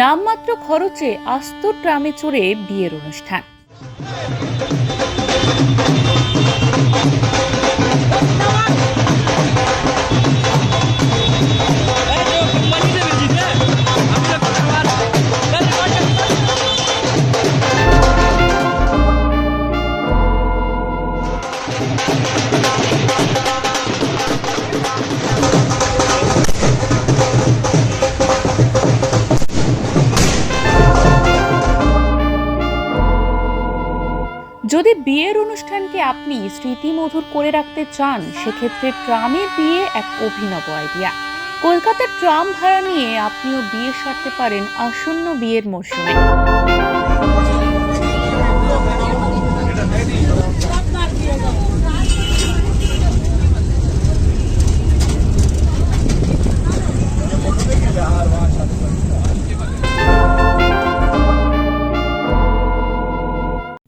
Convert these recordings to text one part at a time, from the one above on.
নামমাত্র খরচে আস্ত ট্রামে চড়ে বিয়ের অনুষ্ঠান। অনুষ্ঠানকে আপনি স্মৃতিমধুর করে রাখতে চান, সেক্ষেত্রে ট্রামের বিয়ে এক অভিনব আইডিয়া কলকাতার ট্রাম ভাড়া নিয়ে আপনিও বিয়ে সারতে পারেন আসন্ন বিয়ের মরশুমে।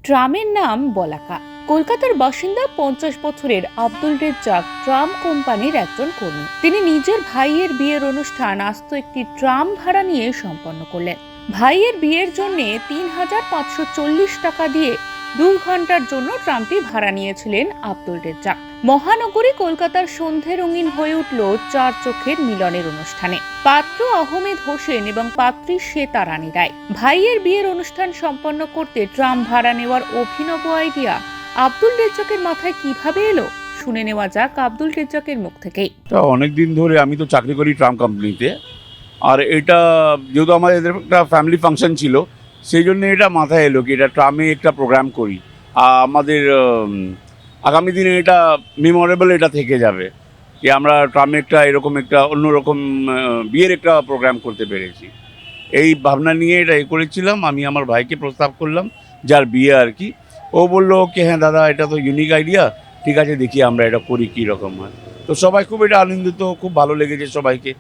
ট্রামের নাম বলাকা। কলকাতার বাসিন্দা পঞ্চাশ বছরের আব্দুল রেজ্জাক ট্রাম কোম্পানির একজন কর্মী। তিনি নিজের ভাইয়ের বিয়ের অনুষ্ঠান আস্ত একটি ট্রাম ভাড়া নিয়ে সম্পন্ন করলেন। ভাইয়ের বিয়ের জন্য তিন হাজার পাঁচশো চল্লিশ টাকা দিয়ে দু ঘণ্টার জন্য ট্রামটি ভাড়া নিয়েছিলেন আব্দুল রেজ্জাক। মহানগরী কলকাতার সন্ধে রঙিন হয়ে উঠল চার চোখের মিলনের অনুষ্ঠানে। পাত্র আহমেদ হোসেন এবং পাত্রী শ্বেতা রানী রায়। ভাইয়ের বিয়ের অনুষ্ঠান সম্পন্ন করতে ট্রাম ভাড়া নেওয়ার অভিনব আইডিয়া আব্দুল রেজ্জাকের মাথায় কীভাবে এলো? শুনে নেওয়া যাক আব্দুল রেজ্জাকের মুখ থেকেই। অনেক দিন ধরে আমি তো চাকরি করি ট্রাম কোম্পানিতে আর এটা যেহেতু আমাদের একটা ফ্যামিলি ফাংশন ছিল, সেই জন্য এটা মাথায় এলো কি এটা ট্রামে একটা প্রোগ্রাম করি। আর আমাদের আগামী দিনে এটা মেমোরেবল এটা থেকে যাবে। যে আমরা ট্রামে একটা এরকম একটা অন্যরকম বিয়ের একটা প্রোগ্রাম করতে পেরেছি। এই ভাবনা নিয়ে এটা এ করেছিলাম, আমি আমার ভাইকে প্রস্তাব করলাম, যার বিয়ে আর কি ও বলল কি হ্যাঁ দাদা, এটা তো ইউনিক আইডিয়া ঠিক আছে, দেখি আমরা এটা করি কী রকম হয়। তো সবাই খুব এটা আনন্দিত, খুব ভালো লেগেছে সবাইকে।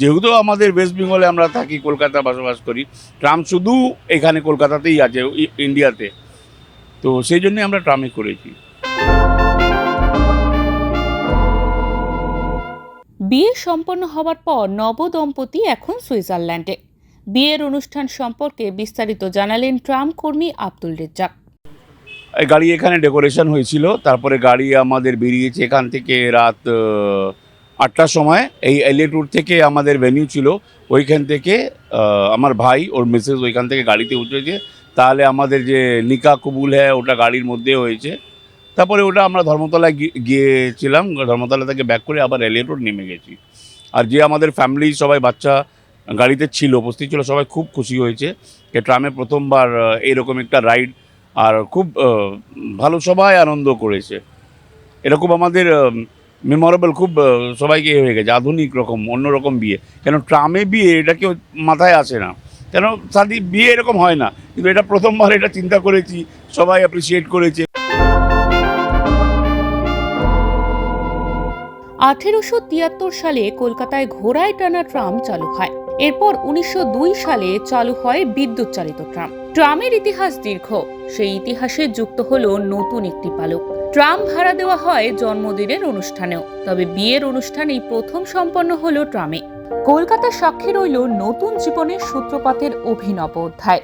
যেহেতু আমাদের ওয়েস্ট বেঙ্গলে আমরা থাকি, কলকাতা বসবাস করি, ট্রাম শুধু এখানে কলকাতাতেই আছে ইন্ডিয়াতে তো সেই জন্যে আমরা ট্রামে করেছি। বিয়ে সম্পন্ন হওয়ার পর নবদম্পতি এখন সুইজারল্যান্ডে। বিয়ের অনুষ্ঠান সম্পর্কে বিস্তারিত জানালেন ট্রাম কর্মী আব্দুল রেজ্জাক। গাড়ি এখানে ডেকোরেশন হয়েছিল, তারপরে গাড়ি আমাদের বেরিয়েছে এখান থেকে রাত আটটার সময়। এই এলিয়ে ট্যুর থেকে আমাদের ভেনিউ ছিল, ওইখান থেকে আমার ভাই ওর মিসেস ওইখান থেকে গাড়িতে উঠেছে। তাহলে আমাদের যে নিকা কবুল হ্যাঁ ওটা গাড়ির মধ্যে হয়েছে। তারপরে ওটা আমরা ধর্মতলায় গিয়েছিলাম, ধর্মতলা থেকে ব্যাক করে আবার এলিয়ে রোড নেমে গেছি। আর যে আমাদের ফ্যামিলি সবাই বাচ্চা গাড়িতে ছিল, উপস্থিত ছিল, সবাই খুব খুশি হয়েছে যে ট্রামে প্রথমবার এরকম একটা রাইড আর খুব ভালো সবাই আনন্দ করেছে। এরকম আমাদের মেমোরেবল খুব সবাইকে হয়ে গেছে, আধুনিক রকম অন্যরকম বিয়ে। কেন ট্রামে বিয়ে, এটা কেউ মাথায় আসে না। কেন সাদি, বিয়ে এরকম হয় না, কিন্তু এটা প্রথমবার এটা চিন্তা করেছি, সবাই অ্যাপ্রিসিয়েট করেছে। আঠেরোশো তিয়াত্তর সালে কলকাতায় ঘোড়ায় টানা ট্রাম চালু হয়। এরপর উনিশশো দুই সালে চালু হয় বিদ্যুৎ চালিত ট্রাম। ট্রামের ইতিহাস দীর্ঘ। সেই ইতিহাসে যুক্ত হলো নতুন একটি পালক। ট্রাম ভাড়া দেওয়া হয় জন্মদিনের অনুষ্ঠানেও। তবে বিয়ের অনুষ্ঠান এই প্রথম সম্পন্ন হলো ট্রামে। কলকাতার সাক্ষী রইল নতুন জীবনের সূত্রপাতের অভিনব অধ্যায়।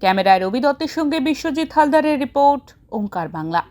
ক্যামেরায় রবি দত্তের সঙ্গে বিশ্বজিৎ হালদারের রিপোর্ট, ওঙ্কার বাংলা।